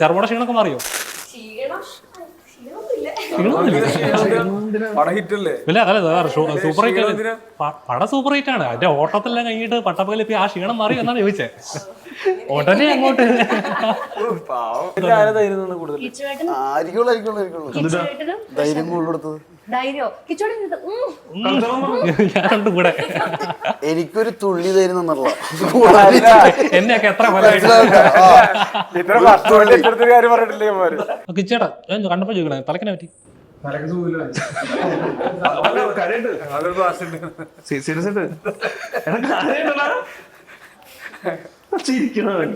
ചെറുപട ക്ഷീണമൊക്കെ മാറിയോ? Super hit? പടം സൂപ്പർ ഹിറ്റ് ആണ്. അതിന്റെ ഓട്ടത്തെല്ലാം കഴിഞ്ഞിട്ട് പട്ടപ്പകൽ ഇപ്പൊ ആ ക്ഷീണം മാറി എന്നാണ് ചോദിച്ചേ. ഉടനെ അങ്ങോട്ട്. കൂടുതൽ ധൈര്യം കൂടുതൽ ധൈര്യോ? കിച്ചോടി. ഞാനുണ്ട് കൂടെ എനിക്കൊരു തുള്ളി തരുന്ന എന്നെയൊക്കെ എത്ര കിച്ചേട്ടാ ഞാൻ കണ്ടപ്പോ ചോദിക്കണേ തലക്കിനെ പറ്റി. ചിരിക്കണവൻ.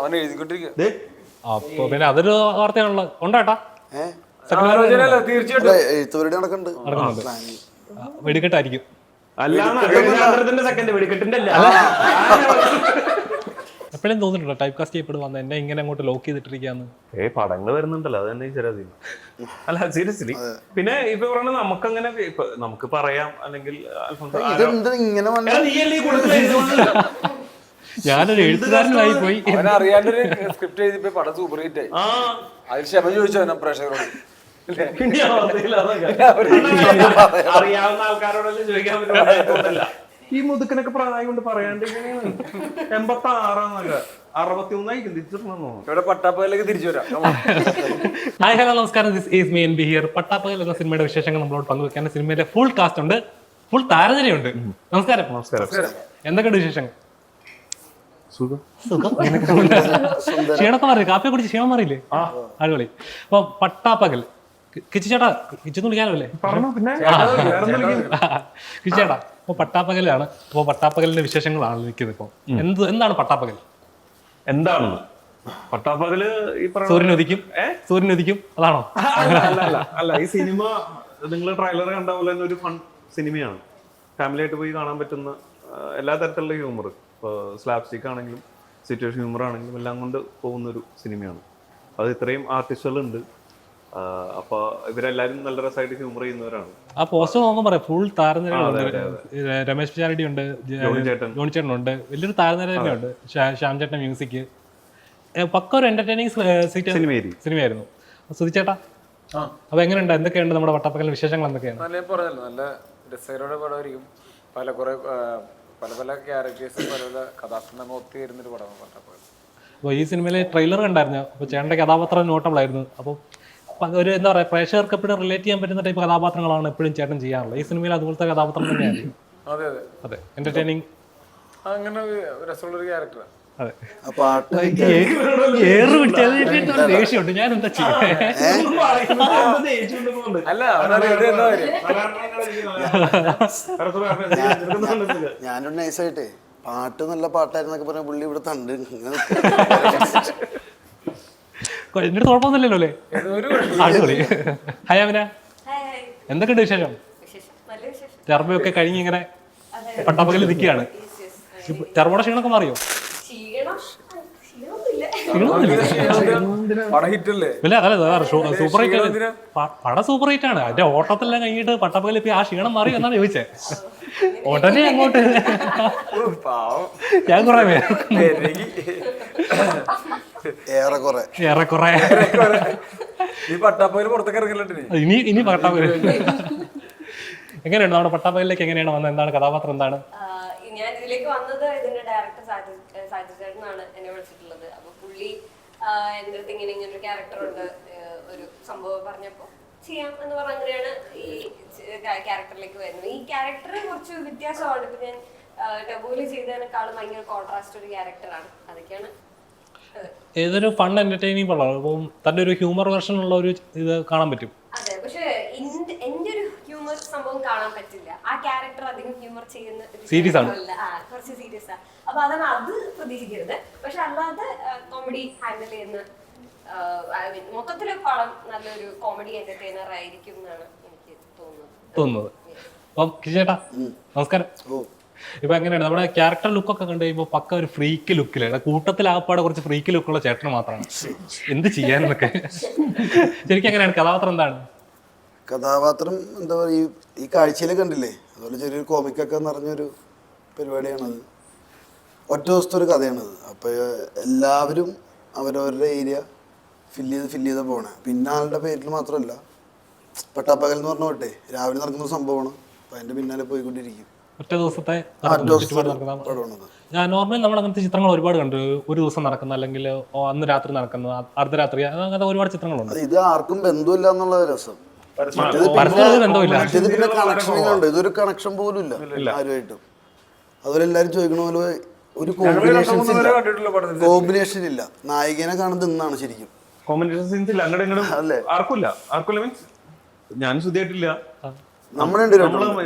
അവൻ എഴുതിക്കൊണ്ടിരിക്കുക അപ്പൊ പിന്നെ അതൊരു വാർത്തയാണല്ലോ. ഉണ്ടേട്ടാ തീർച്ചയായിട്ടും. നടക്കുന്നുണ്ട്. വെടിക്കെട്ടായിരിക്കും. എപ്പോഴും തോന്നിട്ടുണ്ടോ ടൈപ്പ് കാസ്റ്റ് ചെയ്യപ്പെടുവാന്ന്? എന്നെ ഇങ്ങനെ അങ്ങോട്ട് ലോക്ക് ചെയ്തിട്ടിരിക്കാന്ന്? ഏ പടങ്ങൾ വരുന്നുണ്ടല്ലോ അത് തന്നെ ചെറിയ അല്ല സീരിയസ്ലി പിന്നെ ഇപ്പൊ പറഞ്ഞ നമുക്കങ്ങനെ അങ്ങനെ നമുക്ക് പറയാം അല്ലെങ്കിൽ ഇങ്ങനെ ഞാനൊരു എഴുത്തുകാരനായി പോയി. അറിയാണ്ടൊരു സ്ക്രിപ്റ്റ് എഴുതിപ്പോ പടം സൂപ്പർ ഹിറ്റ് ആയി. ആ. അതിൽ ക്ഷമ ചോദിച്ചു അവനെ പ്രേക്ഷകരോട്. അറിയാവുന്ന ആൾക്കാരോടല്ലേ ചോദിക്കാൻ പറ്റില്ല ഈ മുതുക്കനൊക്കെ പ്രായം കൊണ്ട് പറയാണ്ട് ഇങ്ങനെയാണ് എൺപത്തി ആറാന്നൊക്കെ അറുപത്തി ഒന്നായിരിക്കും തിരിച്ചിട്ടുണ്ടെന്നോ ഇവിടെ തിരിച്ചു വരാം. ഹായ് ഹലോ നമസ്കാരം. This is me N B here പട്ടാപ്പകൽ എന്ന സിനിമയുടെ വിശേഷങ്ങൾ നമ്മളോട് പങ്കുവെക്കാൻ സിനിമയിലെ ഫുൾ കാസ്റ്റ് ഉണ്ട്. ഫുൾ താരനിരയുണ്ട്. നമസ്കാരം. നമസ്കാരം. എന്തൊക്കെയുണ്ട് വിശേഷങ്ങൾ? സുഖം? ക്ഷീണൊക്കെ മാറി. കാപ്പിയെ കുടിച്ച് ക്ഷീണം മാറിയില്ലേ? അടിപൊളി. അപ്പൊ പട്ടാപ്പകൽ. കിച്ചു ചേട്ടാ കിച്ചു വിളിക്കാനോ അല്ലേ പറഞ്ഞു പിന്നെ കിച്ചു ചേട്ടാ. അപ്പൊ പട്ടാപ്പകലാണ്. അപ്പൊ പട്ടാപ്പകലിന്റെ വിശേഷങ്ങളാണ് നിൽക്കുന്നത് ഇപ്പൊ. എന്ത് എന്താണ് പട്ടാപ്പകൽ? എന്താണ് പട്ടാപ്പകൽ ഈ സൂര്യൻ ഉദിക്കും. സൂര്യൻ ഉദിക്കും. അതാണോ? അല്ല അല്ല, അല്ല അല്ല. ഈ സിനിമ നിങ്ങൾ ട്രailer കണ്ട പോലെ തന്നെ ഒരു ഫൺ സിനിമയാണ്. ഫാമിലി ആയിട്ട് പോയി കാണാൻ പറ്റുന്ന എല്ലാ തരത്തിലുള്ള ഹ്യൂമർ ഇപ്പോൾ സ്ലാപ്സ്റ്റിക് ആണെങ്കിലും സിറ്റുവേഷൻ ഹ്യൂമർ ആണെങ്കിലും എല്ലാം കൊണ്ട് പോകുന്നൊരു സിനിമയാണ് അത് ഇത്രയും ആർട്ടിസ്റ്റുകളുണ്ട് അപ്പോൾ ഇവരെല്ലാരും നല്ല രസമായിട്ട് ഹ്യൂമർ ചെയ്യുന്നവരാണ്. ആ പോസ്റ്റർ നോക്കുമ്പോൾ പറയാം ഫുൾ താരനിരയുണ്ട് രമേശ് പിച്ചാരടി ഉണ്ട് ജോണി ചേട്ടൻ. ഉണ്ട്. വലിയൊരു താരനിര തന്നെയുണ്ട് ശ്യാ- ചേട്ടൻ മ്യൂസിക് പക്ക ഒരു എന്റർടൈനിങ് സിനിമയായിരുന്നു സുധിച്ചേട്ടാ അപ്പൊ എങ്ങനെയുണ്ട്? എന്തൊക്കെയുണ്ട് നമ്മുടെ വട്ടപ്പക്കൽ വിശേഷങ്ങൾ എന്തൊക്കെയാണ്? നല്ല പറഞ്ഞല്ലോ നല്ല രസകരമായ പടമായിരിക്കും. പല കുറെ പല പല ക്യാരക്ടേഴ്സും പല പല കഥാപാത്രങ്ങൾ ഒത്തുചേരുന്നൊരു പടമാണ് പട്ടാപ്പകൽ അപ്പോൾ ഈ സിനിമയിലെ ട്രെയിലർ കണ്ടായിരുന്നു. അപ്പോൾ ചേട്ടന്റെ കഥാപാത്രം നോട്ടബിൾ ആയിരുന്നു അപ്പോൾ ഒരു എന്താ പറയുക പ്രേക്ഷകർക്ക് എപ്പോഴും റിലേറ്റ് ചെയ്യാൻ പറ്റുന്ന ടൈപ്പ് കഥാപാത്രങ്ങളാണ് എപ്പോഴും ചേട്ടൻ ചെയ്യാറുള്ളത്. ഈ സിനിമയിൽ അതുപോലത്തെ കഥാപാത്രം തന്നെയാണ് അതെ അതെ. അതെ. എന്റർടൈനിങ് അങ്ങനെ ഒരു രസമുള്ളൊരു ക്യാരക്ടറാണ് ദേഷ്യമുണ്ട്. ഞാൻ എന്താ ഞാനൊരു നൈസായിട്ടേ പാട്ട് നല്ല പാട്ടായിരുന്നൊക്കെ പറഞ്ഞ പുള്ളി ഇവിടെ തണ്ട് അടുത്ത് കുഴപ്പമൊന്നുമില്ലല്ലോ അല്ലേ? ഒരു അടിപൊളി. ഹായ് അമിന. Hi hi. എന്തൊക്കെയുണ്ട് വിശേഷം? വിശേഷം. നല്ല വിശേഷം. ചർമ്മയൊക്കെ കഴിഞ്ഞ് ഇങ്ങനെ പട്ടാപ്പകൽ നിൽക്കുകയാണ്. ചർമ്മയുടെ ക്ഷീണമൊക്കെ മാറിയോ? അതല്ല സൂപ്പർ ഹിറ്റ്? പടം സൂപ്പർ ഹിറ്റ് ആണ്. അതിന്റെ ഓട്ടത്തെല്ലാം കഴിഞ്ഞിട്ട് പട്ടപ്പകൽ ആ ക്ഷീണം മാറി എന്നാണ് ചോദിച്ചേ. ഉടനെ അങ്ങോട്ട്. പാവം. ഞാൻ കുറെ ഏറെക്കുറെ. ഏറെക്കുറെ. ഈ പട്ടാപ്പകൽ പുറത്തേക്ക് ഇറങ്ങില്ലേ ഇനി. ഇനി പട്ടാപ്പകൽ എങ്ങനെയുണ്ട് നമ്മുടെ പട്ടാപ്പകലിലേക്ക് എങ്ങനെയാണ് വന്നത്? എന്താണ് കഥാപാത്രം എന്താണ്? ഞാൻ ഇതിലേക്ക് വന്നത് ഇതിന്റെ ഡയറക്ടർ സാജു ചേട്ടനാണ് എന്നെ വിളിച്ചിട്ടുള്ളത് അപ്പൊ പുള്ളി ആഹ് എന്റെ അടുത്ത് ഇങ്ങനെ ഇങ്ങനെ ഒരു ക്യാരക്ടർ ഉണ്ട് ഒരു സംഭവം പറഞ്ഞപ്പോ ചെയ്യാം എന്ന് പറഞ്ഞ അങ്ങനെയാണ് ഈ ക്യാരക്ടറിലേക്ക് വരുന്നത്. ഈ ക്യാരക്ടർ കുറച്ച് വ്യത്യാസമാണ് ഇപ്പൊ ഞാൻ ടബൂൽ ചെയ്തതിനേക്കാളും ഭയങ്കര കോൺട്രാസ്റ്റ് ഒരു ക്യാരക്ടറാണ് അതൊക്കെയാണ് ഏതൊരു ഫൺ എന്റർടൈനിങ് പടമാണ് അപ്പം തന്റെ ഒരു ഹ്യൂമർ വെർഷൻ ഉള്ള ഒരു ഇത് കാണാൻ പറ്റും. അതെ പക്ഷെ എന്റെ എന്റെ ഒരു ഹ്യൂമർ സംഭവം കാണാൻ പറ്റില്ല. ആ ക്യാരക്ടർ അധികം ഹ്യൂമർ ചെയ്യുന്ന സീരിയസ് ആണ്. കുറച്ച് സീരിയസ് ആ. അപ്പൊ അതാണ് അത് പ്രതീക്ഷിക്കരുത് പക്ഷെ അല്ലാതെ കോമഡി ഹാൻഡിൽ ചെയ്യുന്ന മൊത്തത്തിൽ പടം നല്ലൊരു കോമഡി എന്റർടൈനർ ആയിരിക്കും എന്നാണ് എനിക്ക് തോന്നുന്നത്. തോന്നുന്നത്. അപ്പം നമസ്കാരം. ഇപ്പൊ എങ്ങനെയാണ് നമ്മുടെ ക്യാരക്ടർ ലുക്കൊക്കെ കണ്ടു കഴിയുമ്പോൾ പക്ക ഒരു ഫ്രീക്ക് കൂട്ടത്തിൽ കൂട്ടത്തിലാകപ്പാടെ കുറച്ച് ഫ്രീക്ക് ലുക്കുള്ള ചേട്ടന് മാത്രമാണ്. എന്ത് ചെയ്യാനെന്നൊക്കെ. ശരിക്കും എങ്ങനെയാണ്? കഥാപാത്രം എന്താണ്? കഥാപാത്രം എന്താ പറയുക ഈ ഈ കാഴ്ചയിൽ കണ്ടില്ലേ? അതുപോലെ ചെറിയൊരു കോമിക്കൊക്കെ നിറഞ്ഞൊരു പരിപാടിയാണത്. ഒറ്റ ദിവസത്തെ ഒരു കഥയാണിത്. അപ്പോൾ എല്ലാവരും അവരവരുടെ ഏരിയ ഫില്ല് ചെയ്ത് ഫില്ല് ചെയ്ത് പോണെ. പിന്നെ ആളുടെ പേരിൽ മാത്രമല്ല പട്ടാപ്പകൽ എന്ന് പറഞ്ഞ പോട്ടെ രാവിലെ നടക്കുന്ന സംഭവമാണ്. അപ്പം അതിന്റെ പിന്നാലെ പോയിക്കൊണ്ടിരിക്കും. ഒറ്റ ദിവസത്തെ ഞാൻ നോർമലി നമ്മൾ അങ്ങനത്തെ ചിത്രങ്ങൾ ഒരുപാട് കണ്ടു. ഒരു ദിവസം നടക്കുന്ന അല്ലെങ്കിൽ അന്ന് രാത്രി നടക്കുന്ന അർദ്ധരാത്രി അങ്ങനത്തെ ഒരുപാട് ചിത്രങ്ങളുണ്ട്. ഇത് ആർക്കും ബന്ധമില്ല എന്നുള്ള രസം. ബന്ധമില്ല ഇതൊരു കണക്ഷൻ പോലും ഇല്ല. ആരുമായിട്ടും. അതുപോലെ എല്ലാരും ചോദിക്കണ പോലെ ഒരു കോമ്പിനേഷൻസ് വരെ ഇല്ല. കണ്ടിട്ടുള്ള കോമ്പിനേഷൻ ഇല്ല. നായികനെ കാണുന്നത് ഇന്നാണ് ശരിക്കും. കോമ്പിനേഷൻ സീൻസ് ഇല്ല. അങ്ങോട്ട് ഇങ്ങോട്ടും അല്ലേ? ആർക്കില്ല ആർക്കില്ല മീൻസ് ഞാൻ ശ്രുതിയായിട്ടില്ല. നമ്മളുണ്ട്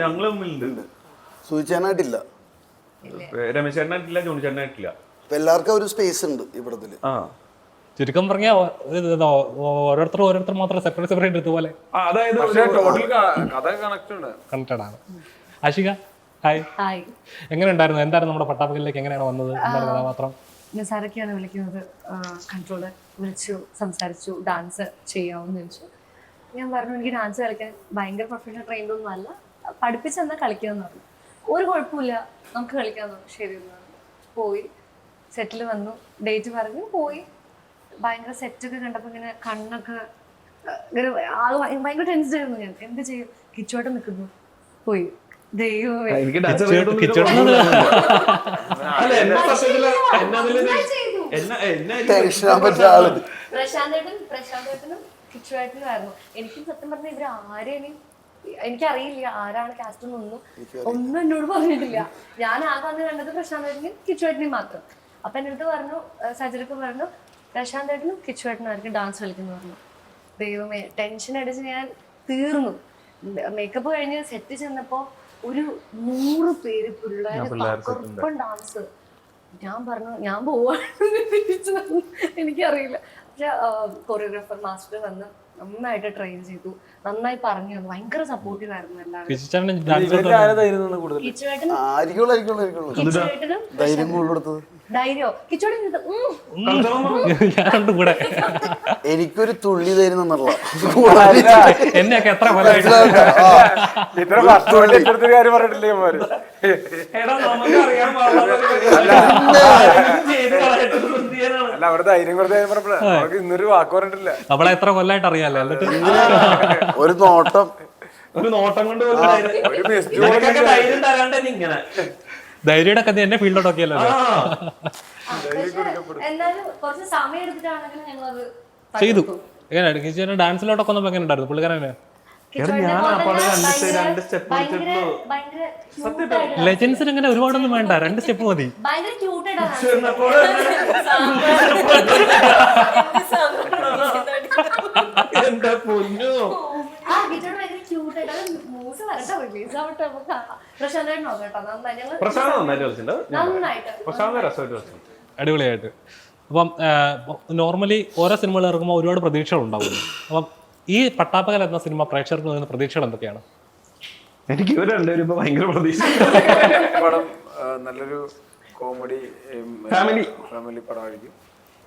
ഞങ്ങൾ തമ്മിലുണ്ട് സൂചിച്ചാനായിട്ടില്ല രമേശ് ചേട്ടനായിട്ടില്ല ജോണി ചേട്ടനായിട്ടില്ല എല്ലാവർക്കും ഒരു സ്പേസ് ഉണ്ട് ഈ പടത്തിൽ ആ. ചുരുക്കം പറഞ്ഞാൽ ഓരോരുത്തർ ഓരോരുത്തർ മാത്രം സെപ്പറേറ്റ് സെപ്പറേറ്റ് ഇതുപോലെ അതായത് ടോട്ടൽ കഥ കണക്റ്റഡ് ആണ്. ആഷിക ഹായ്. ഹായ്. എങ്ങനെ ഉണ്ടായിരുന്നു എന്തായിരുന്നു നമ്മുടെ പട്ടാപ്പകലിലേക്ക് എങ്ങനെയാണ് വന്നത്? എന്താണ് കഥാപാത്രം? നിസാരൊക്കെയാണ് വിളിക്കുന്നത്. കൺട്രോളർ വിളിച്ചു സംസാരിച്ചു ഡാൻസ് ചെയ്യാമെന്ന് ചോദിച്ചു ഞാൻ പറഞ്ഞു എനിക്ക് ഡാൻസ് കളിക്കാൻ ഭയങ്കര പ്രൊഫഷണൽ ട്രെയിൻഡ് ഒന്നും അല്ല. പഠിപ്പിച്ചെന്നാൽ കളിക്കാമെന്ന് പറഞ്ഞു. ഒരു കുഴപ്പമില്ല നമുക്ക് കളിക്കാമെന്ന് പറഞ്ഞു. ശരി എന്ന് പറഞ്ഞു. പോയി. സെറ്റിൽ വന്നു. ഡേറ്റ് പറഞ്ഞു. പോയി. ഭയങ്കര സെറ്റൊക്കെ കണ്ടപ്പോൾ ഇങ്ങനെ കണ്ണൊക്കെ ഇങ്ങനെ ഭയ- ഭയങ്കര ടെൻസ്ഡ് ആയിരുന്നു ഞാൻ. എന്ത് ചെയ്യും? കിച്ചോട്ട് നിൽക്കുന്നു. പോയി. എനിക്ക് സത്യം പറഞ്ഞ ഇവർ ആരെയും എനിക്കറിയില്ല ആരാണ് കാസ്റ്റ് എന്നൊന്നും ഒന്നും. എന്നോട് പറഞ്ഞിട്ടില്ല. ഞാൻ ആകെ അന്ന് കണ്ടത് പ്രശാന്തേട്ടനും കിച്ചുവേട്ടനെയും മാത്രം. അപ്പൊ എന്നോട് പറഞ്ഞു സജിലിപ്പ് പറഞ്ഞു പറഞ്ഞു പ്രശാന്തേട്ടനും കിച്ചുവേട്ടനായിരിക്കും ഡാൻസ് കളിക്കുന്നു പറഞ്ഞു. ദൈവമേ ടെൻഷൻ അടിച്ച് ഞാൻ തീർന്നു. മേക്കപ്പ് കഴിഞ്ഞ് സെറ്റ് ചെന്നപ്പോ ഒരു നൂറ് പേര് പിള്ളേർ ഡാൻസ് ഞാൻ പറഞ്ഞു ഞാൻ പോവാണ് തിരിച്ചു എനിക്കറിയില്ല. പക്ഷെ കൊറിയോഗ്രാഫർ മാസ്റ്റർ വന്ന് നന്നായിട്ട് ട്രെയിൻ ചെയ്തു. നന്നായി പറഞ്ഞു. തന്നു ഭയങ്കര സപ്പോർട്ടീവ് ആയിരുന്നു എല്ലാവരും. കിച്ചുവേട്ടനും ധൈര്യം? കിച്ചോടി. ഞാനുണ്ട് കൂടെ. എനിക്കൊരു തുള്ളി തരുന്ന എന്നെയൊക്കെ എത്ര നമ്മളെ എത്ര കൊല്ലായിട്ട് അറിയാലോ എന്നിട്ട്? ഒരു നോട്ടം. ഒരു നോട്ടം കൊണ്ട് ധൈര്യയുടെ കഥ എന്നെ ഞങ്ങളത് ചെയ്തു. എങ്ങനെയാണ് ഡാൻസിലോട്ടൊക്കെ വന്നപ്പോ എങ്ങനെ ഉണ്ടായിരുന്നു? പുള്ളിക്കാരൻ ലെജൻസിന് ഇങ്ങനെ ഒരുപാടൊന്നും വേണ്ട. രണ്ട് സ്റ്റെപ്പ് മതി. പൊന്നു? ആ ഗിറ്റാർ ഭയങ്കര ക്യൂട്ടായിട്ട് അത് മൂസ് വരട്ടെ റിലീസ് ആവട്ടെ നമുക്ക് കാണാം. പ്രശാന്തായിട്ട് നോക്കാം കേട്ടോ. നന്നായി. ഞങ്ങൾ പ്രശാന്ത് നന്നായിട്ട് കളിച്ചിട്ടുണ്ട്. നന്നായിട്ട്. പ്രശാന്ത് രസമായിട്ട് കളിച്ചിട്ടുണ്ട്. അടിപൊളിയായിട്ട്. അപ്പം നോർമലി ഓരോ സിനിമകൾ ഇറങ്ങുമ്പോൾ ഒരുപാട് പ്രതീക്ഷകൾ ഉണ്ടാവുന്നു അപ്പം ഈ പട്ടാപ്പകൽ എന്ന സിനിമ പ്രേക്ഷകർക്ക് നൽകുന്ന പ്രതീക്ഷകൾ എന്തൊക്കെയാണ്? എനിക്ക് ഇവർ രണ്ടുപേരും ഭയങ്കര പ്രതീക്ഷ. പടം നല്ലൊരു കോമഡി ഫാമിലി ഫാമിലി പടമായിരിക്കും.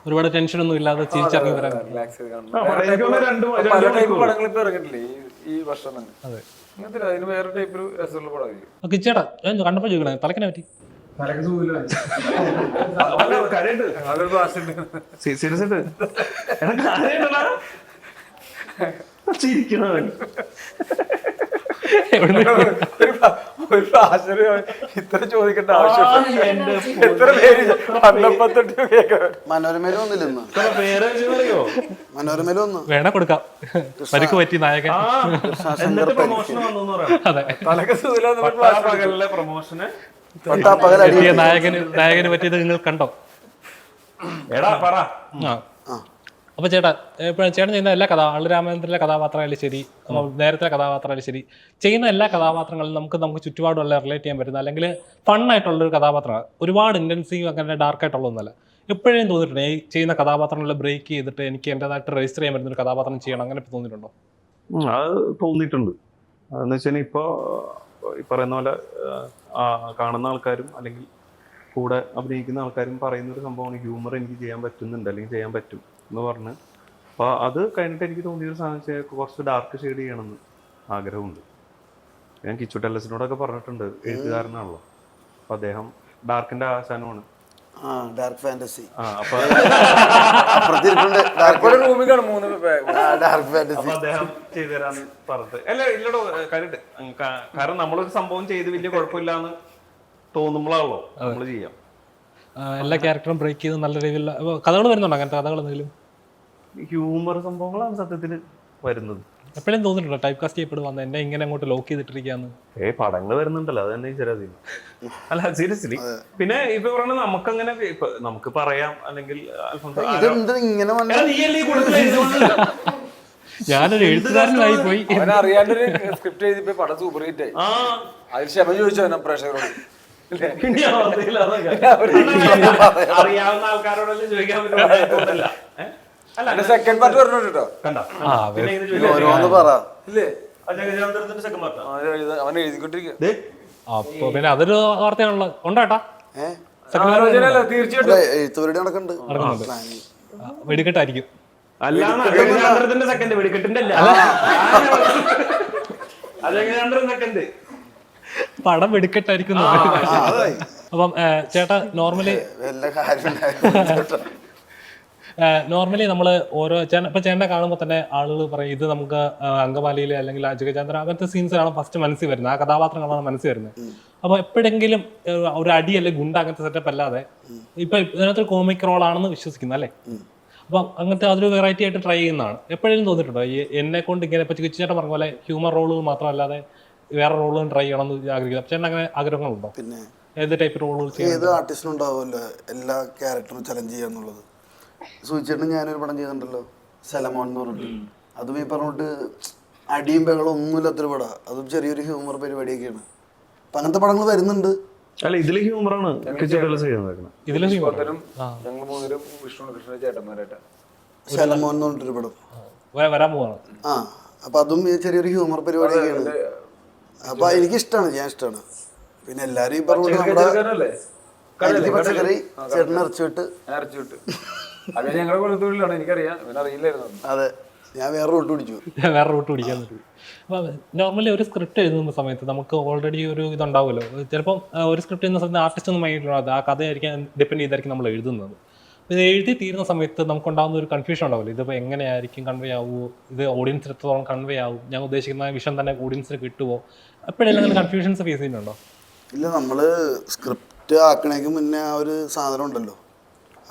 ഒരുപാട് ടെൻഷനൊന്നും ഇല്ലാതെ ചിരിച്ചറിഞ്ഞു തരാൻ റിലാക്സ് ചെയ്ത് രണ്ട് പല ടൈപ്പ്. പടങ്ങൾ ഇപ്പൊ ഇറങ്ങിയിട്ടില്ലേ ഈ വർഷം തന്നെ അതെ അങ്ങനത്തെ അതിന് വേറെ ടൈപ്പ് ഒരു രസമുള്ള പടമായിരിക്കും. കിച്ചേട്ടാ ഞാൻ കണ്ടപ്പോൾ ചോദിക്കണേ തലക്കിനെ പറ്റി? അല്ല, ഒരു ഭാ- ഇത്ര ചോദിക്കേണ്ട ആവശ്യമില്ല. എത്ര പേര് വന്നപ്പോ തൊട്ട് കേൾക്കാം മനോരമയിൽ വന്നില്ല ഇന്ന് ഇത്ര പേര് അറിയോ മനോരമയിൽ കൊടുക്കാം പരിക്ക് പറ്റി നായകൻ. അതെ. തലക്ക് പ്രൊമോഷന് നായകന് നായകന് പറ്റിയത് നിങ്ങൾ കണ്ടോ? എടാ പറ. ആ. ആ അപ്പൊ ചേട്ടാ ഇപ്പൊ ചേട്ടൻ ചെയ്യുന്ന എല്ലാ കഥ ആളുരാമേന്ദ്രനിലെ കഥാപാത്രമായാലും ശരി നേരത്തെ കഥാപാത്രമായാലും ശരി ചെയ്യുന്ന എല്ലാ കഥാപാത്രങ്ങളും നമുക്ക് നമുക്ക് ചുറ്റുപാടുള്ള റിലേറ്റ് ചെയ്യാൻ പറ്റുന്ന അല്ലെങ്കിൽ ഫണ്ണായിട്ടുള്ള ഒരു കഥാപാത്രമാണ്. ഒരുപാട് ഇന്റൻസീവ് അങ്ങനെ ഡാർക്ക് ആയിട്ടുള്ളതൊന്നുമല്ല എപ്പോഴും തോന്നിയിട്ടുണ്ട് ഈ ചെയ്യുന്ന കഥാപാത്രങ്ങളിൽ ബ്രേക്ക് ചെയ്തിട്ട് എനിക്ക് എന്റെതായിട്ട് രജിസ്റ്റർ ചെയ്യാൻ പറ്റുന്ന ഒരു കഥാപാത്രം ചെയ്യണം അങ്ങനെ തോന്നിയിട്ടുണ്ടോ? അത് തോന്നിയിട്ടുണ്ട്. എന്ന് വെച്ചാൽ ഇപ്പോൾ ഈ പറയുന്ന പോലെ കാണുന്ന ആൾക്കാരും അല്ലെങ്കിൽ കൂടെ അഭിനയിക്കുന്ന ആൾക്കാരും പറയുന്ന ഒരു സംഭവമാണ് ഹ്യൂമർ എനിക്ക് ചെയ്യാൻ പറ്റുന്നുണ്ട് അല്ലെങ്കിൽ ചെയ്യാൻ പറ്റും. എന്ന് പറഞ്ഞ്. അപ്പോൾ അത് കഴിഞ്ഞിട്ട് എനിക്ക് തോന്നിയൊരു സാധനം വെച്ചാൽ കുറച്ച് ഡാർക്ക് ഷെയ്ഡ് ചെയ്യണമെന്ന് ആഗ്രഹമുണ്ട്. ഞാൻ കിച്ചു ടെല്ലസിനോടൊക്കെ പറഞ്ഞിട്ടുണ്ട് എഴുത്തുകാരനാണല്ലോ. അപ്പോൾ അദ്ദേഹം ഡാർക്കിന്റെ ആശാനമാണ്. ആ ഡാർക്ക് ഫാന്റസി അദ്ദേഹം ചെയ്തു തരാന്ന് അല്ല ഇല്ലടോ കാര്യണ്ട്. കാരണം നമ്മളൊരു സംഭവം ചെയ്ത് വലിയ കുഴപ്പമില്ലാന്ന് തോന്നുമ്പോഴാണല്ലോ നമ്മൾ ചെയ്യാം. എല്ലാ ക്യാരക്ടറും ബ്രേക്ക് ചെയ്ത് നല്ല രീതിയിലുള്ള കഥകൾ വരുന്നുണ്ടോ? അങ്ങനത്തെ കഥകൾ എന്തെങ്കിലും? ഹ്യൂമർ സംഭവങ്ങളാണ് സത്യത്തിൽ വരുന്നത്. എപ്പോഴും തോന്നിട്ടുണ്ടോ ടൈപ്പ് കാസ്റ്റ് ചെയ്യപ്പെടുവാന്ന് എന്നെ ഇങ്ങനെ അങ്ങോട്ട് ലോക്ക് ചെയ്തിട്ടിരിക്കുകയാണ് ഏ പടങ്ങൾ വരുന്നുണ്ടല്ലോ. അത് തന്നെ അല്ല സീരിയസ്ലി പിന്നെ ഇപ്പൊ പറഞ്ഞ നമുക്കങ്ങനെ നമുക്ക് പറയാം അല്ലെങ്കിൽ? ഞാനൊരു എഴുത്തുകാരനായി പോയി. സ്ക്രിപ്റ്റ് എഴുതിപ്പോ പടം സൂപ്പർ ഹിറ്റ് ആയി. ആ. അതിൽ ക്ഷമ ചോദിച്ചോ പ്രേക്ഷകരോട്. അറിയാവുന്ന ആൾക്കാരോടല്ലേ ചോദിക്കാൻ അതിന്റെ സെക്കൻഡ് പാർട്ട് പറഞ്ഞു കേട്ടോ ഓരോന്ന് പറ. അവൻ എഴുത- അവൻ ദേ, അപ്പൊ പിന്നെ അതൊരു വാർത്തയാണല്ലോ. ഉണ്ടോട്ടാ. വെടിക്കെട്ടായിരിക്കും. സെക്കൻഡ് വെടിക്കെട്ടിന്റെ സെക്കൻഡ് പടം വെടിക്കെട്ടായിരിക്കും. അപ്പം ചേട്ടാ നോർമലി എല്ലാ കാര്യം ഉണ്ടായിരുന്നു നോർമലി നമ്മൾ ഓരോ ചേട്ടൻ ഇപ്പൊ ചേട്ടനെ കാണുമ്പോൾ തന്നെ ആളുകൾ പറയും ഇത് നമുക്ക് അങ്കമാലിയിൽ അല്ലെങ്കിൽ അജുഗചാന്ദ്ര അങ്ങനത്തെ സീൻസിലാണ് ഫസ്റ്റ് മനസ്സിൽ വരുന്നത്. ആ കഥാപാത്രങ്ങളാണ് മനസ്സിൽ വരുന്നത്. അപ്പൊ എപ്പോഴെങ്കിലും ഒരു അടി അല്ലെങ്കിൽ ഗുണ്ട അങ്ങനത്തെ സെറ്റപ്പ് അല്ലാതെ ഇപ്പൊ ഇതിനകത്ത് കോമിക് റോൾ ആണെന്ന് വിശ്വസിക്കുന്നു അല്ലേ? അപ്പം അങ്ങനത്തെ അതൊരു വെറൈറ്റി ആയിട്ട് ട്രൈ ചെയ്യുന്നതാണ്. എപ്പോഴെങ്കിലും തോന്നിയിട്ടുണ്ടോ? ഈ എന്നെ കൊണ്ട് ഇങ്ങനെ ഇപ്പൊ ചേട്ടൻ പറഞ്ഞ പോലെ ഹ്യൂമർ റോളുകൾ മാത്രമല്ലാതെ വേറെ റോളുകളും ട്രൈ ചെയ്യണം എന്ന് ആഗ്രഹിക്കുന്നത് ചേട്ടൻ അങ്ങനെ ആഗ്രഹങ്ങളുണ്ടോ? പിന്നെ ഏത് ടൈപ്പ് റോളുകൾ ഏത് ആർട്ടിസ്റ്റിനുണ്ടാവുമല്ലോ എല്ലാ ക്യാരക്ടറും ചലഞ്ച് ചെയ്യാന്നുള്ളത് സൂചിച്ചേട്ടൻ ഞാനൊരു പടം ചെയ്തിട്ടുണ്ടല്ലോ സലമോൻ എന്ന് പറഞ്ഞിട്ട്. അതും ഈ പറഞ്ഞിട്ട് അടിയും ബഹളം ഒന്നുമില്ലാത്തൊരു പടം. അതും ചെറിയൊരു ഹ്യൂമർ പരിപാടിയൊക്കെയാണ്. അപ്പൊ അങ്ങനത്തെ പടങ്ങൾ വരുന്നുണ്ട്. അല്ല ഇതിൽ ഹ്യൂമറാണ് പത്തനും ഞങ്ങൾ വിഷ്ണു കൃഷ്ണ എന്ന് പറഞ്ഞിട്ടൊരു പടം. വരാൻ പോവാണ്. ആ അപ്പൊ അതും ചെറിയൊരു ഹ്യൂമർ പരിപാടിയൊക്കെയാണ്. അപ്പൊ എനിക്ക് ഇഷ്ടമാണ് ഞാൻ ഇഷ്ടമാണ് പിന്നെ എല്ലാരും ഈ പറഞ്ഞു നമ്മുടെ പച്ചക്കറി ചേട്ടൻ ഇറച്ചിട്ട് ഇറച്ചിട്ട് അരച്ചു വിട്ട് അത് ഞങ്ങളുടെ കൊല്ലത്തൊഴിലാണ് എനിക്കറിയാം. ഇവനറിയില്ലായിരുന്നു അതെ. ഞാൻ വേറെ റൂട്ട് പിടിച്ചു വേറെ റൂട്ട് പിടിക്കാൻ പറ്റും അപ്പം നോർമലി ഒരു സ്ക്രിപ്റ്റ് എഴുതുന്ന സമയത്ത് നമുക്ക് ഓൾറെഡി ഒരു ഇതുണ്ടാവുമല്ലോ. ചിലപ്പം ഒരു സ്ക്രിപ്റ്റ് എഴുതുന്ന സമയത്ത് ആർട്ടിസ്റ്റ് ഒന്നും മൈൻഡിലാണ് ആ കഥയായിരിക്കും ഡിപ്പെൻഡ് ചെയ്തായിരിക്കും നമ്മൾ എഴുതുന്നത്. ഇത് എഴുതി തീരുന്ന സമയത്ത് നമുക്ക് ഉണ്ടാകുന്ന ഒരു കൺഫ്യൂഷൻ ഉണ്ടാവില്ല ഇതിപ്പോൾ എങ്ങനെയായിരിക്കും കൺവേ ആവുമോ ഇത് ഓഡിയൻസ് എത്രത്തോളം കൺവേ ആവും? ഞാൻ ഉദ്ദേശിക്കുന്ന വിഷം തന്നെ ഓഡിയൻസിന് കിട്ടുമോ എപ്പോഴെല്ലാം അങ്ങനെ കൺഫ്യൂഷൻസ് ഫേസ് ചെയ്യുന്നുണ്ടോ? ഇല്ല നമ്മൾ സ്ക്രിപ്റ്റ് ആക്കണേക്ക് മുന്നേ ആ ഒരു സാധനം ഉണ്ടല്ലോ.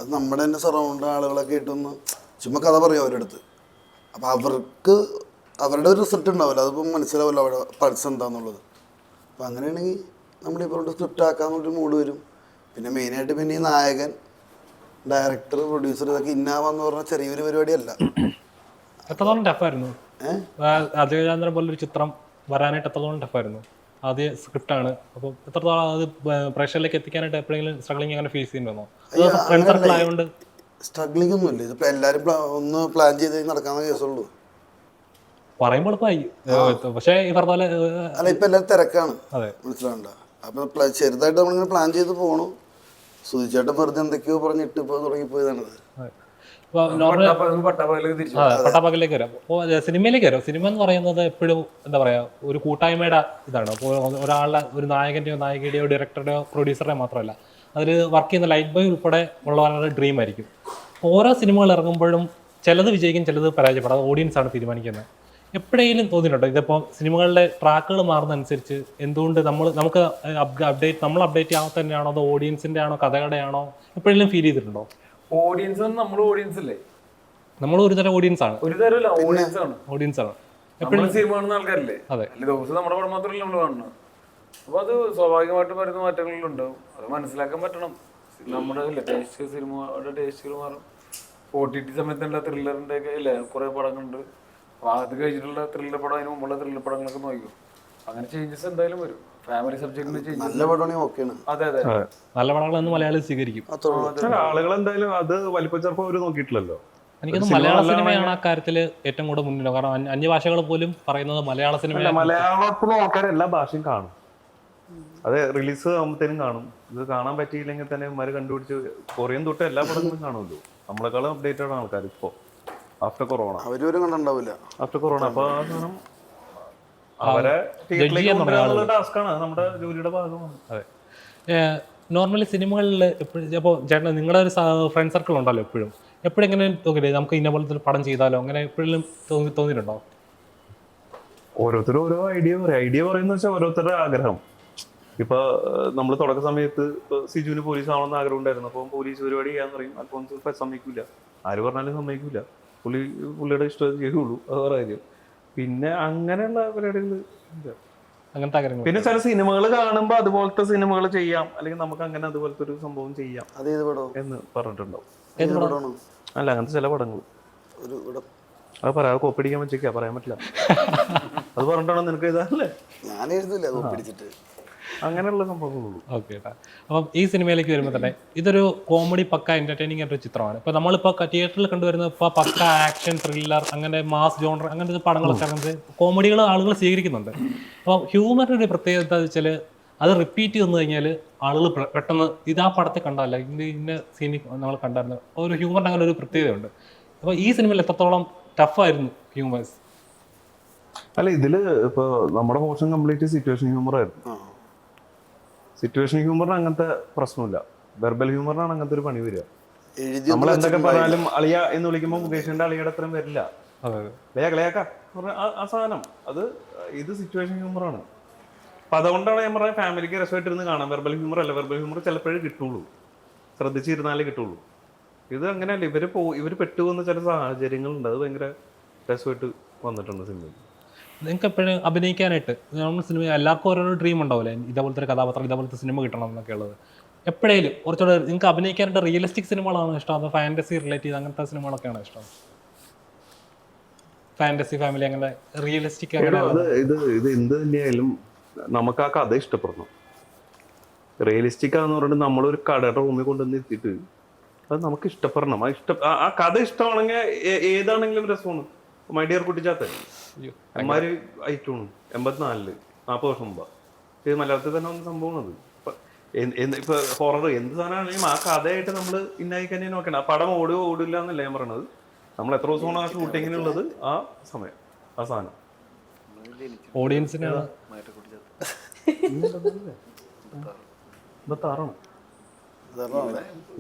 അത് നമ്മുടെ തന്നെ സറൗണ്ട് ആളുകളൊക്കെ ഇട്ടൊന്ന് ചുമ്മാ കഥ പറയും അവരുടെ അടുത്ത് അപ്പോൾ അവർക്ക് അവരുടെ ഒരു റിസൾട്ട് ഉണ്ടാവില്ല. അതിപ്പോൾ മനസ്സിലാവില്ല അവിടെ പൾസ് എന്താന്നുള്ളത്. അപ്പോൾ അങ്ങനെയാണെങ്കിൽ നമ്മൾ ഇപ്പോൾ സ്ക്രിപ്റ്റ് ആക്കാന്നുള്ളൊരു മൂഡ് വരും. പിന്നെ മെയിനായിട്ട് പിന്നെ ഈ നായകൻ ഡയറക്ടർ പ്രൊഡ്യൂസർ ഇതൊക്കെ ഇന്നാവാന്ന് പറഞ്ഞ ചെറിയൊരു പരിപാടിയല്ല. എത്രത്തോളം ടഫായിരുന്നു ഏഹ് അജയചന്ദ്രൻ പോലൊരു ചിത്രം വരാനായിട്ട് എത്രത്തോളം ടഫായിരുന്നു ആദ്യ ആണ്. അപ്പോൾ എത്രത്തോളം അത് പ്രേക്ഷകരിലേക്ക് എത്തിക്കാനായിട്ട് എപ്പോഴെങ്കിലും സ്ട്രഗ്ലിംഗ് അങ്ങനെ ഫേസ് ചെയ്യുന്നുണ്ടോ? ഫ്രണ്ട് സർക്കിൾ ആയതുകൊണ്ട് സ്ട്രഗ്ലിംഗ് ഒന്നുമില്ല. ഇതിപ്പോൾ എല്ലാവരും എല്ലാരും ഒന്ന് പ്ലാൻ ചെയ്ത് നടക്കാവുന്ന കേസുള്ളൂ പറയുമ്പോൾ എളുപ്പമായി പക്ഷേ ഈ പറഞ്ഞ പോലെ അല്ല ഇപ്പം എല്ലാവരും തിരക്കാണ്. മനസ്സിലാവണ്ട. അപ്പം ചെറുതായിട്ട് നമ്മളിങ്ങനെ പ്ലാൻ ചെയ്ത് പോണു. സുധിച്ചേട്ടൻ വെറുതെ എന്തൊക്കെയോ പറഞ്ഞിട്ട് തുടങ്ങി തുടങ്ങിപ്പോയതാണത് ഇപ്പോൾ നോർമൽ പട്ടാപ്പകലേക്ക് തിരിച്ചു ആ പട്ടാപ്പകലിലേക്ക് വരാം. അപ്പോൾ സിനിമയിലേക്ക് വരാം. സിനിമ എന്ന് പറയുന്നത് എപ്പോഴും എന്താ പറയുക ഒരു കൂട്ടായ്മയുടെ ഇതാണ്. അപ്പോൾ ഒരാളുടെ ഒരു നായകന്റെയോ നായികയുടെയോ ഡയറക്ടറുടെയോ പ്രൊഡ്യൂസറുടെയോ മാത്രമല്ല. അതിൽ വർക്ക് ചെയ്യുന്ന ലൈറ്റ് ബോയ് ഉൾപ്പെടെ ഉള്ളവരുടെ ഡ്രീം ആയിരിക്കും. ഓരോ സിനിമകൾ ഇറങ്ങുമ്പോഴും ചിലത് വിജയിക്കും ചിലത് പരാജയപ്പെടും. അത് ഓഡിയൻസ് ആണ് തീരുമാനിക്കുന്നത്. എപ്പോഴെങ്കിലും തോന്നിയിട്ടുണ്ടോ? ഇതിപ്പോൾ സിനിമകളുടെ ട്രാക്കുകൾ മാറുന്നതനുസരിച്ച് എന്തുകൊണ്ട് നമ്മൾ നമുക്ക് അപ്ഡേറ്റ് നമ്മൾ അപ്ഡേറ്റ് ചെയ്യാത്ത തന്നെയാണോ? അതോ ഓഡിയൻസിന്റെ ആണോ കഥകളുടെ ആണോ എപ്പോഴെങ്കിലും ഫീൽ ചെയ്തിട്ടുണ്ടോ? ഓഡിയൻസ് നമ്മൾ ഓഡിയൻസ് അല്ലേ? നമ്മൾ ഒരു തരം ഓഡിയൻസ് ആണ്. ഒരു തരമല്ല ഓഡിയൻസ് ആണ്. ഓഡിയൻസ് ആണ്. എപ്പോഴും സിനിമ കാണുന്ന ആൾക്കാരല്ലേ? അതെ. ദിവസം നമ്മുടെ പടം മാത്രമല്ല നമ്മൾ കാണുന്നത് അപ്പൊ അത് സ്വാഭാവികമായിട്ടും വരുന്ന മാറ്റങ്ങളിലുണ്ടാവും. അത് മനസ്സിലാക്കാൻ പറ്റണം. നമ്മുടെ ടേസ്റ്റ് സിനിമയുടെ ടേസ്റ്റുകൾ മാറും. ഒ ടി ടി സമയത്തുള്ള ത്രില്ലറിന്റെ ഒക്കെ ഇല്ലേ കുറെ പടങ്ങളുണ്ട്. അപ്പൊ അത് കഴിഞ്ഞിട്ടുള്ള ത്രില്ലർ പടം അതിന് മുമ്പുള്ള ത്രില്ലർ പടങ്ങളൊക്കെ നോക്കും അങ്ങനെ ചേഞ്ചസ് എന്തായാലും വരും. ഫാമിലി സബ്ജക്ട് നല്ല പടമാണെങ്കിൽ ഓക്കെയാണ് അതെ അതെ. നല്ല പടങ്ങൾ മലയാളം സ്വീകരിക്കും. ആളുകൾ എന്തായാലും അത് വലിപ്പച്ചെറുപ്പം അവർ നോക്കിയിട്ടില്ലല്ലോ. എനിക്ക് മലയാള സിനിമയാണ് ആ കാര്യത്തിൽ ഏറ്റവും കൂടുതൽ മുന്നിലോ കാരണം അന്യ- അന്യഭാഷകൾ പോലും പറയുന്നത് മലയാള സിനിമ മലയാളത്തിലെ ആൾക്കാർ എല്ലാ ഭാഷയും കാണും. അത് റിലീസ് ആകുമ്പോഴത്തേനും കാണും. ഇത് കാണാൻ പറ്റിയില്ലെങ്കിൽ തന്നെ ഇവന്മാര് കണ്ടുപിടിച്ച് കൊറിയൻ തൊട്ട് എല്ലാ പടങ്ങളും കാണുമല്ലോ. നമ്മളെക്കാളും അപ്ഡേറ്റഡ് ആണ് ആൾക്കാർ ഇപ്പോ. ആഫ്റ്റർ കൊറോണ അവരും കണ്ടുണ്ടാവില്ല ആഫ്റ്റർ കൊറോണ അപ്പൊ ആ സാധനം അവരെ ചെയ്യാൻ തുടങ്ങിയ തിയേറ്ററിലേക്ക് ടാസ്ക് ആണ് അത് നമ്മുടെ ജോലിയുടെ ഭാഗമാണ്. അതെ. നോർമലി സിനിമകളിൽ എപ്പോഴും അപ്പോൾ ചേട്ടൻ നിങ്ങളുടെ ഒരു ഫ്രണ്ട് സർക്കിൾ ഉണ്ടല്ലോ എപ്പോഴും. എപ്പോഴെങ്ങനെ തോന്നിയില്ലേ? നമുക്ക് ഇന്ന പോലത്തെ ഒരു പടം ചെയ്താലോ? അങ്ങനെ എപ്പോഴും തോന്നി തോന്നിയിട്ടുണ്ടോ? ഓരോരുത്തരും ഓരോ ഐഡിയ പറയും. ഐഡിയ പറയുന്ന വെച്ചാൽ ഓരോരുത്തരുടെ ആഗ്രഹം. ഇപ്പൊ നമ്മൾ തുടക്ക സമയത്ത് സിജുവിന് പോലീസ് ആവണമെന്ന് ആഗ്രഹം ഉണ്ടായിരുന്നു അപ്പോൾ പോലീസ് പരിപാടി ചെയ്യാന്ന് പറയും. അൽഫോൺസ് സമ്മതിക്കില്ല ആര് പറഞ്ഞാലും സമ്മതിക്കില്ല പുള്ളി പുള്ളിയുടെ ഇഷ്ടം ചെയ്യുള്ളൂ അത് വേറെ കാര്യം പിന്നെ അങ്ങനെയുള്ള പരിപാടികൾ അങ്ങനത്തെ കാര്യങ്ങൾ പിന്നെ ചില സിനിമകൾ കാണുമ്പോൾ അതുപോലത്തെ സിനിമകൾ ചെയ്യാം. അല്ലെങ്കിൽ നമുക്ക് അങ്ങനെ അതുപോലത്തെ ഒരു സംഭവം ചെയ്യാം അത് ഏത് പടം? എന്ന് പറഞ്ഞിട്ടുണ്ടാവും. അല്ല അങ്ങനത്തെ ചില പടങ്ങൾ ഒരു അത് പറയാ. കോപ്പിടിക്കാൻ വെച്ചേക്കാ പറയാൻ പറ്റില്ല. അത് പറഞ്ഞിട്ടാണോ നിനക്ക് ഇതല്ലേ ഞാൻ എഴുതില്ല അങ്ങനെയുള്ള സംഭവങ്ങളുള്ളൂ. ഓക്കെ അപ്പം ഈ സിനിമയിലേക്ക് വരുമ്പോൾ തന്നെ ഇതൊരു കോമഡി പക്ക എന്റർടൈനിങ് ആയിട്ടൊരു ചിത്രമാണ്. ഇപ്പൊ നമ്മളിപ്പോൾ തിയേറ്ററിൽ കണ്ടുവരുന്ന ഇപ്പോൾ പക്ക ആക്ഷൻ ത്രില്ലർ അങ്ങനെ മാസ് ജോണർ അങ്ങനത്തെ പടങ്ങളൊക്കെ ഇറങ്ങുന്നത് കോമഡികൾ ആളുകൾ സ്വീകരിക്കുന്നുണ്ട്. അപ്പോൾ ഹ്യൂമറിന്റെ ഒരു പ്രത്യേകത എന്താ വെച്ചാൽ അത് റിപ്പീറ്റ് ചെയ്ത് കഴിഞ്ഞാൽ ആളുകൾ പെട്ടെന്ന് ഇത് ആ പടത്തെ കണ്ടല്ല ഇന്ന ഇന്ന സീനി നമ്മൾ കണ്ടായിരുന്നു. ഒരു ഹ്യൂമറിന് അങ്ങനെ ഒരു പ്രത്യേകതയുണ്ട്. അപ്പോൾ ഈ സിനിമയിൽ എത്രത്തോളം ടഫായിരുന്നു ഹ്യൂമേഴ്സ് അല്ല ഇതിൽ ഇപ്പൊ നമ്മുടെ പോർഷൻ കംപ്ലീറ്റ് സിറ്റുവേഷൻ ഹ്യൂമർ ആയിരുന്നു സിറ്റുവേഷൻ ഹ്യൂമറിന് അങ്ങനത്തെ പ്രശ്നമില്ല. വെർബൽ ഹ്യൂമറിനാണ് അങ്ങനത്തെ ഒരു പണി വരിക. നമ്മൾ എന്തൊക്കെ പറഞ്ഞാലും അളിയ എന്ന് വിളിക്കുമ്പോൾ മുകേഷിന്റെ അളിയുടെ അത്രയും വരില്ല. ആ- സാധനം. അത് ഇത് സിറ്റുവേഷൻ ഹ്യൂമറാണ് അപ്പൊ അതുകൊണ്ടാണ് ഞാൻ പറഞ്ഞത് ഫാമിലിക്ക് രസമായിട്ടിരുന്ന് കാണാം. വെർബൽ ഹ്യൂമർ അല്ല. വെർബൽ ഹ്യൂമർ ചിലപ്പോഴേ കിട്ടുള്ളൂ. ശ്രദ്ധിച്ചിരുന്നാലേ കിട്ടുള്ളൂ. ഇത് അങ്ങനെയല്ല. ഇവർ പോ ഇവർ പെട്ടുപോകുന്ന ചില സാഹചര്യങ്ങളുണ്ട്. അത് ഭയങ്കര രസമായിട്ട് വന്നിട്ടുണ്ട് സിനിമയിൽ. നിങ്ങൾക്ക് എപ്പോഴും അഭിനയിക്കാനായിട്ട് നമ്മൾ സിനിമ എല്ലാവർക്കും ഓരോരോ ഡ്രീം ഉണ്ടാവില്ലേ ഇതേപോലത്തെ ഒരു കഥാപാത്രം ഇതേപോലത്തെ സിനിമ കിട്ടണം എന്നൊക്കെ ഉള്ളത്. എപ്പോഴേലും കുറച്ചുകൂടെ നിങ്ങൾക്ക് അഭിനയിക്കാനായിട്ട് റിയലിസ്റ്റിക് സിനിമകളാണ് ഇഷ്ടം? അതോ ഫാന്റസി റിലേറ്റ് ചെയ്ത് അങ്ങനത്തെ സിനിമകളൊക്കെയാണോ ഇഷ്ടം? ഫാന്റസി ഫാമിലി അങ്ങനെ റിയലിസ്റ്റിക് അങ്ങനെ ഇത് ഇത് എന്ത് തന്നെയായാലും നമുക്ക് ആ കഥ ഇഷ്ടപ്പെടണം. റിയലിസ്റ്റിക് ആന്ന് പറഞ്ഞിട്ട് നമ്മളൊരു കടയുടെ റൂമിൽ കൊണ്ടുവന്ന് എത്തിയിട്ട് അത് നമുക്ക് ഇഷ്ടപ്പെടണം. ആ ഇഷ്ട ആ- കഥ ഇഷ്ടമാണെങ്കിൽ ഏതാണെങ്കിലും രസമാണ്. മൈ ഡിയർ കുട്ടിച്ചാത്ത അയ്യോ. അമ്മാര് ഐറ്റമാണ് എൺപത്തിനാലിൽ നാൽപ്പത് വർഷം മുമ്പ്. ഇത് മലയാളത്തിൽ തന്നെ വന്ന സംഭവമാണ് അത് ഇപ്പൊ എന്ത് ഹൊറർ എന്ത് സാധനമാണെങ്കിലും ആ കഥയായിട്ട് നമ്മൾ ഇന്നായി തന്നെ നോക്കണം ആ പടം ഓടുകയോ ഓടില്ല എന്നല്ല ഞാൻ പറയണത് നമ്മൾ എത്ര ദിവസമാണ് ആ ഷൂട്ടിങ്ങിനുള്ളത് ആ സമയം ആ സാധനം. ഓഡിയൻസിന് എൺപത്താറാണ്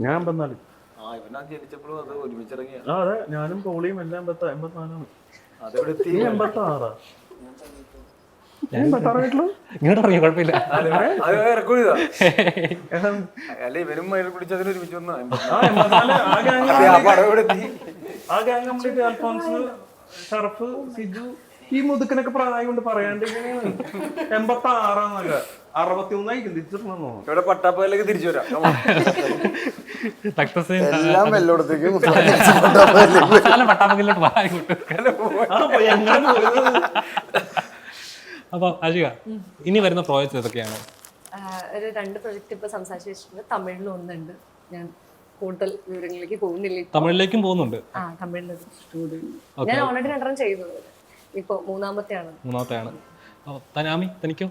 ഞാൻ എൺപത്തിനാല്. ആ അത് ഞാനും പോളിയും എല്ലാം എൺപത്തി എൺപത്തിനാലാണ്. അതെവിടെ എത്തി? നീ എൺപത്തി ആറാ ഇങ്ങോട്ട് കുഴപ്പമില്ല. അല്ല മയിൽ ഒരുമിച്ച് വന്ന ആ കംപ്ലീറ്റ് അൽഫോൺസ് ഷറഫ് സിജു ഈ മുതുക്കനൊക്കെ പ്രായം കൊണ്ട് പറയാണ്ട് എൺപത്തി ആറാന്നല്ല അറുപത്തി ഒന്നായിരിക്കും തിരിച്ചിട്ടുണ്ടെന്ന് ഇവിടെ പട്ടാപ്പയിലേക്ക് തിരിച്ചു വരാം. സക്സസ് എല്ലാം എല്ലായിടത്തേക്കും പട്ടാമ്പക്കിലോട്ട് വാങ്ങിട്ട് അപ്പൊ അജിക ഇനി വരുന്ന പ്രോജക്റ്റ് ഏതൊക്കെയാണ്? ഒരു രണ്ട് പ്രൊജക്റ്റ് ഇപ്പൊ സംസാരിച്ചു വെച്ചിട്ടുണ്ട്. തമിഴിൽ ഒന്നുണ്ട്. ഞാൻ കൂടുതൽ വിവരങ്ങളിലേക്ക് പോകുന്നില്ല തമിഴിലേക്കും പോകുന്നുണ്ട്? ആ തമിഴിൽ ഞാൻ ഓൾറെഡി രണ്ടെണ്ണം ചെയ്തു. ഇപ്പൊ മൂന്നാമത്തെയാണ്. മൂന്നാമത്തെയാണ്. തനാമി തനിക്കോ?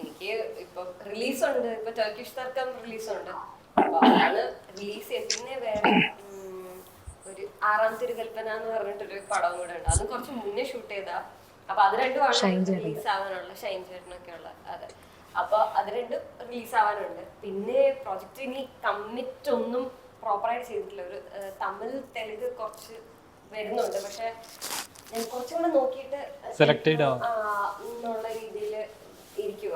എനിക്ക് ഇപ്പൊ റിലീസ് ഉണ്ട്. ഇപ്പൊ ടർക്കിഷ് തർക്കം റിലീസ് ഉണ്ട്. അപ്പൊ അതാണ് റിലീസ് ചെയ്ത് പിന്നെ വേറെ ഒരു ആറാം തിരുകൽപ്പന എന്ന് പറഞ്ഞിട്ടൊരു പടം കൂടെ ഉണ്ട്. അത് കുറച്ച് മുന്നേ ഷൂട്ട് ചെയ്താ. അപ്പൊ അത് രണ്ടുമാണ് റിലീസ് ആവാനുള്ള ഷൈൻ ചേട്ടനൊക്കെ ഉള്ള അതെ. അപ്പൊ അത് രണ്ടും റിലീസ് ആവാനുണ്ട്. പിന്നെ പ്രോജക്റ്റ് ഇനി കമ്മിറ്റ് ഒന്നും പ്രോപ്പറായിട്ട് ചെയ്തിട്ടില്ല. ഒരു തമിഴ് തെലുങ്ക് കുറച്ച് വരുന്നുണ്ട്. പക്ഷെ ഞാൻ കുറച്ചും കൂടെ നോക്കിയിട്ട് സെലക്ട് എന്നുള്ള രീതിയിൽ ഇരിക്കുക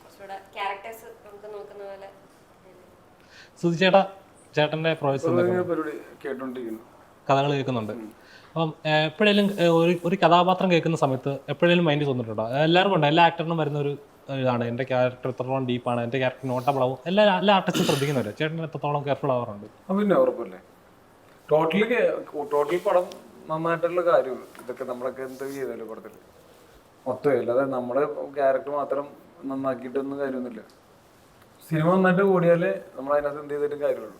കുറച്ചുകൂടെ ക്യാരക്ടേഴ്സ് നമുക്ക് നോക്കുന്ന പോലെ. സുധി ചേട്ടാ ചേട്ടന്റെ പരിപാടി കേട്ടോണ്ടിരിക്കുന്നു. കഥകൾ കേൾക്കുന്നുണ്ട്. അപ്പം എപ്പോഴേലും ഒരു ഒരു കഥാപാത്രം കേൾക്കുന്ന സമയത്ത് എപ്പോഴേലും മൈൻഡ് തോന്നിട്ടുണ്ടോ എല്ലാവർക്കും ഉണ്ട്. എല്ലാ ആക്ടറിനും വരുന്ന ഒരു ഇതാണ്. എന്റെ ക്യാരക്ടർ എത്രത്തോളം ഡീപ്പാണ് എന്റെ ക്യാരക്ടർ നോട്ടബിൾ ആവും. എല്ലാ എല്ലാ ആർട്ടിസ്റ്റും ശ്രദ്ധിക്കുന്നവരെ. ചേട്ടൻ എത്രത്തോളം കെയർഫുൾ ആവാറുണ്ട്? പിന്നെ ഉറപ്പല്ലേ? ടോട്ടലി ടോട്ടൽ പടം നന്നായിട്ടുള്ള കാര്യമുള്ളൂ ഇതൊക്കെ നമ്മളൊക്കെ എന്ത് ചെയ്താലും പടത്തിൽ മൊത്തം അല്ലാതെ നമ്മുടെ ക്യാരക്ടർ മാത്രം നന്നാക്കിയിട്ടൊന്നും കാര്യമൊന്നുമില്ല. സിനിമ നന്നായിട്ട് കൂടിയാലേ നമ്മൾ അതിനകത്ത് എന്ത് ചെയ്തിട്ടും കാര്യമുള്ളൂ.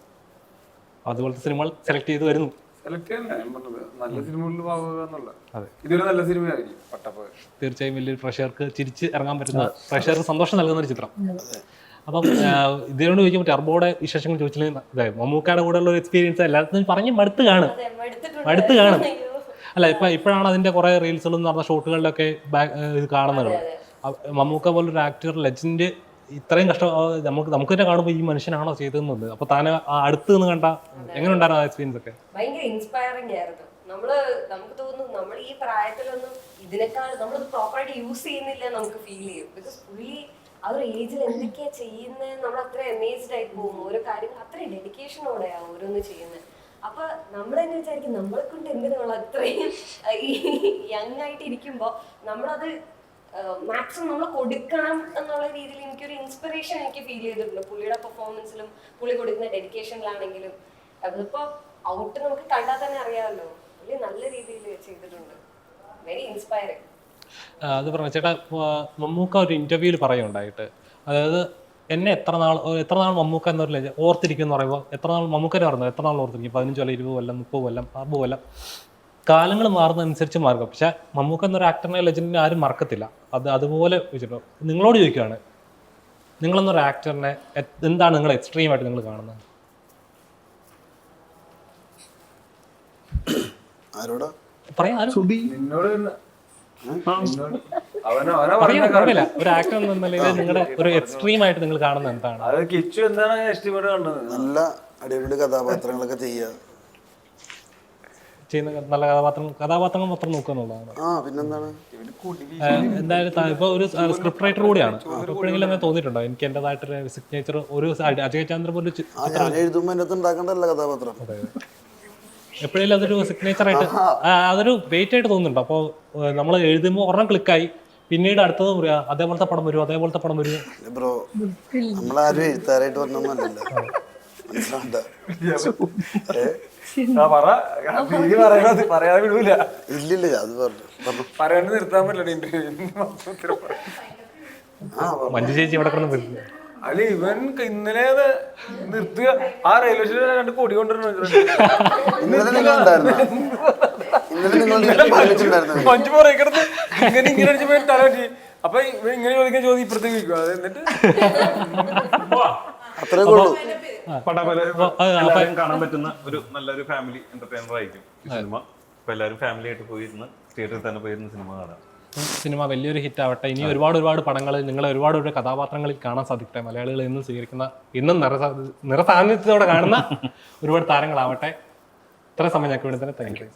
അതുപോലത്തെ സിനിമകൾ സെലക്ട് ചെയ്ത് വരുന്നു. സെലക്ട് ചെയ്യാൻ ഞാൻ പറഞ്ഞത് നല്ല സിനിമകളിൽ ഭാഗമാകുക എന്നുള്ള അതെ. ഇതൊരു നല്ല സിനിമയായിരിക്കും പട്ടപ്പ്. തീർച്ചയായും വലിയൊരു പ്രഷർക്ക് ചിരിച്ച് ഇറങ്ങാൻ പറ്റുന്ന പ്രഷർക്ക് സന്തോഷം നൽകുന്ന ഒരു ചിത്രം. അപ്പം ഇതിനോട് ചോദിക്കുമ്പോൾ ടർബോയുടെ വിശേഷങ്ങൾ ചോദിച്ചില്ലേ ഇതായിരുന്നു മമ്മൂക്കയുടെ കൂടെ ഉള്ള ഒരു എക്സ്പീരിയൻസ് എല്ലാത്തിനും പറഞ്ഞ് മടുത്ത് കാണും. മടുത്ത് കാണും. അല്ല ഇപ്പൊ ഇപ്പോഴാണ് അതിന്റെ കുറെ റീൽസുകളും നടന്ന ഷോട്ടുകളിലൊക്കെ ഇത് കാണുന്നത്. മമ്മൂക്ക പോലൊരു ആക്ടർ ലെജൻഡ് ഇത്രയും കഷ്ടം നമുക്ക് നമുക്ക് തന്നെ കാണുമ്പോൾ ഈ മനുഷ്യനാണോ ചെയ്തതെന്നുണ്ട് അപ്പൊ താന് ആ അടുത്ത് നിന്ന് കണ്ട എങ്ങനെ ഉണ്ടായിരുന്നു ആ എക്സ്പീരിയൻസ് ഒക്കെ? ഭയങ്കര ഇൻസ്പയറിംഗ് ആയിരുന്നു. നമ്മൾ നമുക്ക് തോന്നുന്നു നമ്മൾ ഈ പ്രായത്തിലൊന്നും ഇതിനേക്കാൾ നമ്മൾ പ്രോപ്പറായിട്ട് യൂസ് ചെയ്യുന്നില്ല നമുക്ക് ഫീൽ ചെയ്യും. ബിക്കോസ് പുള്ളി ആ ഒരു ഏജിൽ എന്തൊക്കെയാ ചെയ്യുന്നത് നമ്മൾ അത്ര അമേസ്ഡ് ആയി പോകും. ഓരോ കാര്യങ്ങൾ അത്രയും ഡെഡിക്കേഷനോടെയാണ് ഓരോന്ന് ചെയ്യുന്നത് അപ്പൊ നമ്മൾ തന്നെ വിചാരിക്കും നമ്മളെ കൊണ്ട് എന്തിനുള്ള അത്രയും യങ് ആയിട്ട് ഇരിക്കുമ്പോ നമ്മളത് മാക്സിമം നമ്മൾ കൊടുക്കണം എന്നുള്ള രീതിയിൽ എനിക്കൊരു ഇൻസ്പിറേഷൻ എനിക്ക് ഫീൽ ചെയ്തിട്ടുണ്ട്. പുള്ളിയുടെ പെർഫോമൻസിലും പുള്ളി കൊടുക്കുന്ന ഡെഡിക്കേഷനിലാണെങ്കിലും അതിപ്പോ ഔട്ട് നമുക്ക് കണ്ടാൽ തന്നെ അറിയാമല്ലോ. പുള്ളി നല്ല രീതിയിൽ ചെയ്തിട്ടുണ്ട്. വെരി ഇൻസ്പയറിംഗ് അത് പറഞ്ഞ. ചേട്ടാ മമ്മൂക്ക ഒരു ഇന്റർവ്യൂവിൽ പറയുണ്ടായിട്ട് അതായത് എന്നെ എത്ര നാൾ എത്ര നാൾ മമ്മൂക്ക എന്നൊരു ലെജ- ഓർത്തിരിക്കും എന്ന് പറയുമ്പോൾ എത്ര നാൾ മമ്മൂക്കനെ പറഞ്ഞു എത്ര നാൾ ഓർത്തിരിക്കും? പതിനഞ്ച് കൊല്ലം ഇരുപത് കൊല്ലം മുപ്പത് കൊല്ലം അറുപത് കൊല്ലം. കാലങ്ങൾ മാറുന്നതനുസരിച്ച് മാറുക പക്ഷെ മമ്മൂക്ക എന്നൊരു ആക്ടറിനെ ലെജൻഡിനെ ആരും മറക്കത്തില്ല. അത് അതുപോലെ വെച്ചിട്ടുണ്ട് നിങ്ങളോട് ചോദിക്കുകയാണ്. നിങ്ങളെന്നൊരു ആക്ടറിനെ എന്താണ് നിങ്ങൾ എക്സ്ട്രീം ആയിട്ട് നിങ്ങൾ കാണുന്നത്? ആരോടാ? പറയാം ആരും? ഒരു ആക്ടർ എന്ന നിലയിൽ നിങ്ങളുടെ ഒരു എക്സ്ട്രീം ആയിട്ട് നിങ്ങൾ കാണുന്നത് എന്താണ്? അത് കിച്ചു എന്താണ് എസ്റ്റിമേറ്റ് കണ്ടത്? നല്ല അടിപൊളി കഥാപാത്രങ്ങളൊക്കെ ചെയ്യുക. ചെയ്യുന്ന നല്ല കഥാപാത്രങ്ങൾ കഥാപാത്രങ്ങൾ മാത്രം നോക്കുക എന്നുള്ളതാണ്. ആ പിന്നെന്താണ്? എന്തായാലും ഇപ്പൊ ഒരു സ്ക്രിപ്റ്റ് റൈറ്റർ കൂടിയാണ്. അപ്പൊ എപ്പോഴെങ്കിലും അങ്ങനെ തോന്നിയിട്ടുണ്ടോ? എനിക്ക് എന്റേതായിട്ടൊരു സിഗ്നേച്ചർ ഒരു അജയ് ചന്ദ്ര പോലെ എഴുതുമ്പോൾ കഥാപാത്രം. എപ്പോഴെങ്കിലും അതൊരു സിഗ്നേച്ചർ ആയിട്ട് അതൊരു വെയിറ്റ് ആയിട്ട് തോന്നുന്നുണ്ട്. അപ്പോൾ നമ്മൾ എഴുതുമ്പോൾ ഒരെണ്ണം ക്ലിക്കായി പിന്നീട് അടുത്തത് പറയാ അതേപോലത്തെ പടം വരും അതേപോലത്തെ പടം വരും. ബ്രോ നമ്മളാരും എഴുത്താറായിട്ട് വിടൂല. ഇല്ലില്ല അത് പറഞ്ഞു പറഞ്ഞു. പറയാണ്ട് നിർത്താൻ പറ്റില്ല ഇന്റർവ്യൂ ആ പറഞ്ഞു മഞ്ജു ചേച്ചി ഇവിടെ കിടന്ന് അല്ല ഇവൻ ഇന്നലെ അത് നിർത്തുക. ആ റെയിൽവേ സ്റ്റേഷൻ രണ്ട് കൊടി കൊണ്ടുവരുന്നുണ്ട് മഞ്ചു പുറകെ കിടന്ന് ഇങ്ങനെ ഇങ്ങനെ അടിച്ചപ്പോ തല പറ്റി അപ്പൊ ഇവൻ ഇങ്ങനെ ചോദിക്കാൻ ചോദ്യം ഇപ്പുറത്തേക്ക് വയ്ക്കും അത് എന്നിട്ട്? അത്രേ ഉള്ളൂ. എല്ലാവരും കാണാൻ പറ്റുന്ന ഒരു നല്ലൊരു ഫാമിലി എന്റർടൈനർ ആയിരിക്കും സിനിമ അപ്പൊ എല്ലാവരും ഫാമിലി ആയിട്ട് പോയിരുന്ന് തിയേറ്ററിൽ തന്നെ പോയിരുന്ന സിനിമ കാണാം സിനിമ വലിയൊരു ഹിറ്റ് ആവട്ടെ. ഇനി ഒരുപാട് ഒരുപാട് പടങ്ങളിൽ നിങ്ങളെ ഒരുപാട് ഒരു കഥാപാത്രങ്ങളിൽ കാണാൻ സാധിക്കട്ടെ. മലയാളികൾ ഇന്നും സ്വീകരിക്കുന്ന ഇന്നും നിറസാ നിറസാന്നിധ്യത്തോടെ കാണുന്ന ഒരുപാട് താരങ്ങളാവട്ടെ. ഇത്ര സമയം ഞങ്ങൾക്ക് വേണ്ടി തന്നെ താങ്ക് യു